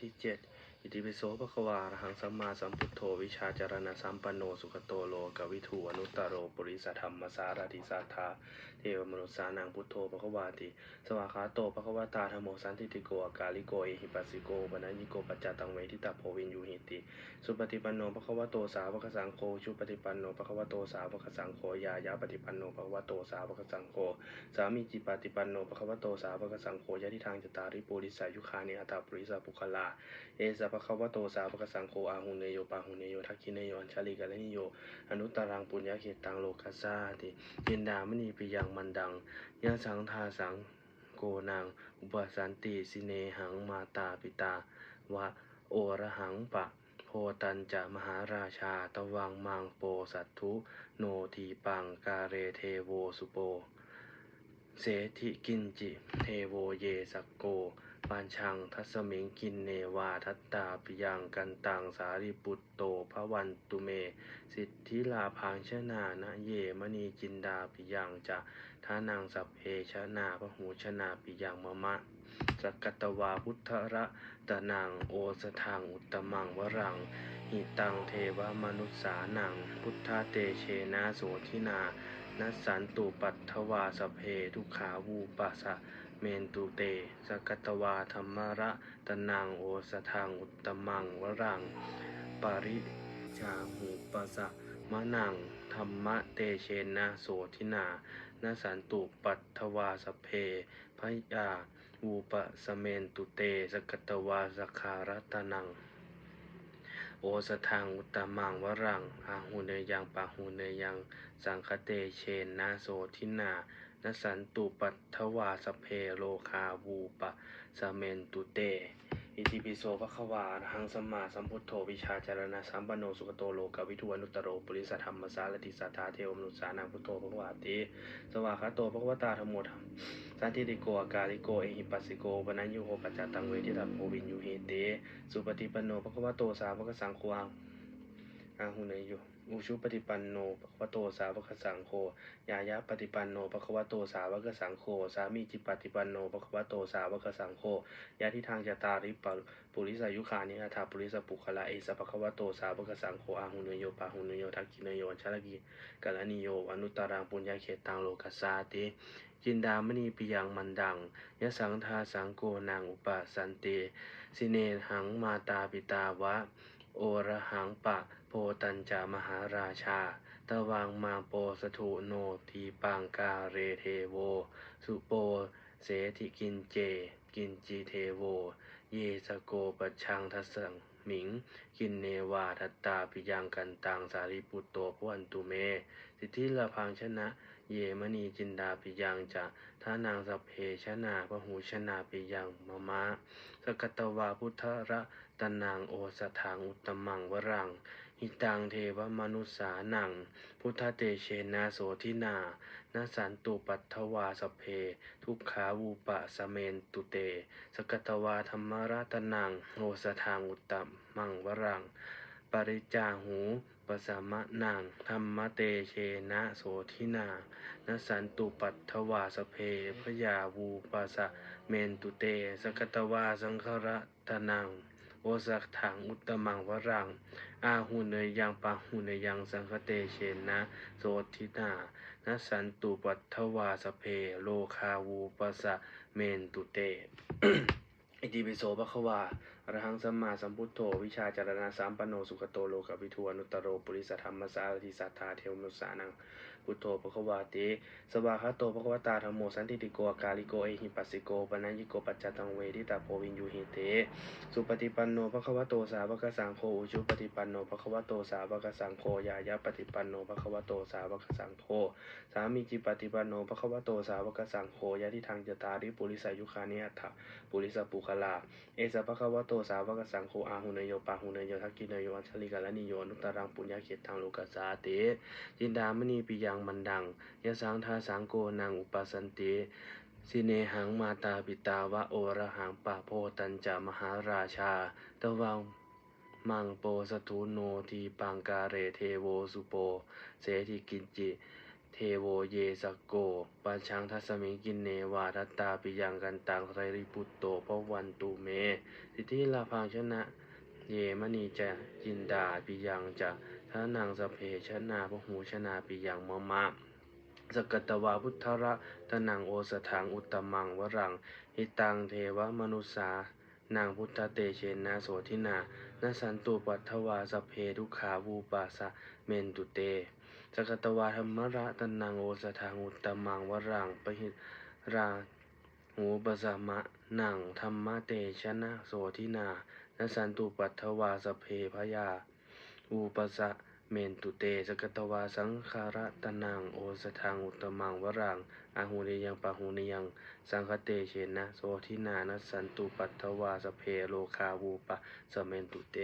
ที่เจ็ด อิติปิโสภควารหังสัมมาสัมพุทโธวิชาจารณะสัมปันโนสุขโตโลกวิทูอนุตตโรปุริสธรรมสารติสัทธาเทวมนุษสานังพุทโธภควาติสวากขาโตภควตาธรรมโมสันติติโกอากาลิโกเอหิปัสสิโกปนัญญิโกปัจจตังเวทิตาโพวินยูหิติ สุปฏิปันโนภควโตสาวกสังโฆชุปฏิปันโนภควโตสาวกสังโฆยายาปฏิปันโนภควโตสาวกสังโฆสามีจิปาติปันโนภควโตสาวกสังโฆยะทิทางจตาริปุริสายุคานิอัตตาปุริสาปุคลาเอสะภควโตสาวกสังโฆอาหุเนโยปาหุเนโยทักขิเนโยอัญชลิกะเลนิโย อนุตตรังปุญญาเขตตังโลกัสสาติยินดามณีปิยังมันดังยะสังทาสังโกนางอุปสันติสิเนหังมาตาปิตาวะโอระหังปะโพตันจะมหาราชาตวังมังโปสัตถุโนทีปังกาเรเทโวสุโป เสธิกินจิ เทโวเยสักโก ปัญชังทัสมิงกินเนวาทัตตาปิยังกันตังสาริปุตโตพระวันตุเม สิทธิลาพังชนานะเยมณีจินดาปิยังจะทานังสัพเพชนาพระหูชนาปิยังมะมะสกกตวาพุทธระตะนังโอสทังอุตมังวรัง หิตังเทวมนุษสานัง พุทธเตเชนะโสทินานัสสันตุปัตถวาสพเพทุขาวูปัสสะ เมนตุเต สกตวาธรรมระตนังโอสทังอุตตมังวรังปาริชาหูปัสสะมะนังธรรมะเตเชนะโสทินานัสสันตุปัตถวาสเพพยาวูปะสเมนตุเต สกตวาสคารตนัง โอสทังอุตตมังวรังอาหูเนยังปาหูเนยัง สังคเตเชนนาโสทินา สันตุปัตถวาสเพโลคาวูปะสเมนตุเต อิติปิโสภควาหังสมมาสัมพุทโธวิชาจารณะสัมปโนสุขโตโลกวิทูอนุตโรปุริสธรรมสารติสัทธาเทวมนุสานังพุทโธภควาติสวากขาโตภควตาธรรมโมธรรมสันติติโกอากาลิโกเอหิปัสสิโกปนัญญูโหปัจจตังเวทิตาโพวินยูเฮเตสุปฏิปโนภควโตสาวกสังโฆ อาหุเนโยอุชุปฏิปันโนภควโตสาวกสังโฆยายะปฏิปันโนภควโตสาวกสังโฆสามีจิปฏิปันโนภควโตสาวกสังโฆยะทิทางจตาริปะปุริสายุคานิอัฏฐาปุริสปุคละเอสะภควโตสาวกสังโฆอาหุเนโยปาหุเนโยทักขิเนโยอัญชลกิกัลนิโยอนุตตรังปุญญาเขตังโลกัสสาติจินดามณีปิยังมันดังยะสังทาสังโกนางอุปสันเตสิเนหังมาตาปิตาวะ โอระหังปะโพตัญจามหาราชาตะวังมาโปสถุโนทีปังกาเรเทโว สุโปเสธิกินเจ กินจีเทโว เยสโกปัชังทัสัง หมิง กินเนวาทัตตาปิยังกันตังสาริปุตโตพวันตุเม สิทธิละพังชนะ เยมณีจินดาปิยังจะท่านางสัพเพชนาพหูชนาปิยังมะมะสกตวาพุทธระตนางโอสถังอุตมังวรัง หิตังเทวมนุษสานัง พุทธเตเชนะโสทินานาสันตุปัตถวาสเพ ทุกขาวูปะสเมนตุเต สกตวาธรรมรัตนังโอสถังอุตตมังวรัง ปริจาหูปสมะนังธรรมเตเชนะโสทินานสันตุปัตถวาสเพพยาวูปัสสะเมนตุเต สกตวาสังฆรัตนัง สักถังอุตมังวรัง อาหุเนยยังปาหุเนยยังสังคเตเชนะโสทินานสันตุปัตถวาสเพ โลคาวูปสสะเมนตุเต อิติปิโสภควา อรหังสัมมาสัมพุทโธ วิชาจารณะสามปโนสุขโตโลกวิทูอนุตโรปุริสธรรมสารติสัทธาเทวมุสานังพุทโธภควาติสวากขาโตภควตาธรรมโมสันติติโกอากาลิโกเอหิปัสสิโกปนัญญิโกปัจจตังเวทิตาโพวินยูหิเตสุปฏิปันโนภควโตสาวกสังโฆอุชุปฏิปันโนภควโตสาวกสังโฆยายะปฏิปันโนภควโตสาวกสังโฆสามีจิปฏิปันโนภควโตสาวกสังโฆยะทิทางจตาริปุริสายุคานิอัฏฐปุริสปุคลาเอสะภะควโตสาวกสังโฆอาหุเนโยปาหุเนโยทักกิเนโยอัชลิกาลนิโยนุตรังปุญญาเขตังโลกสสาติจินดามณีปิยังมันดังยะสังทาสังโกนางอุปสันติสิเนหังมาตาปิตาวะโอระหังปะโพตัญจามหาราชาตะวังมังโปสทุโนทีปังกาเรเทโวสุโป เสธิกินจิ เทโวเยสโก ปัญชังทัสมิงกินเนวาทัตตาปิยังกันตังไรริปุตโตพระวันตุเม สิทธิลาพังชนะ เยมณีจะจินดาปิยังจะทานังสเพชนาพหูชนาปิยังมะมะสกตวาพุทธระตนังโอสถังอุตมังวรัง หิตังเทวมนุสานางพุทธเตเชนะโสทินานาสันตุปัทถวาสเพทุขาวูปาสะเมนตุเต สกตวาธรรมระตนังโอสถังอุตตมังวรังปหิราหูปสมะนังธรรมเตชนะโสทินานสันตุปัทถวาสเพพยา อุปสะเมนตุเตสกตวาสังคาระตนังโอสทังอุตมังวรังอาหูเนยังปะหูเนยัง สังคเตเชนะโสทินานสันตุปัทถวาสเพโลคาวูปะสะเมนตุเต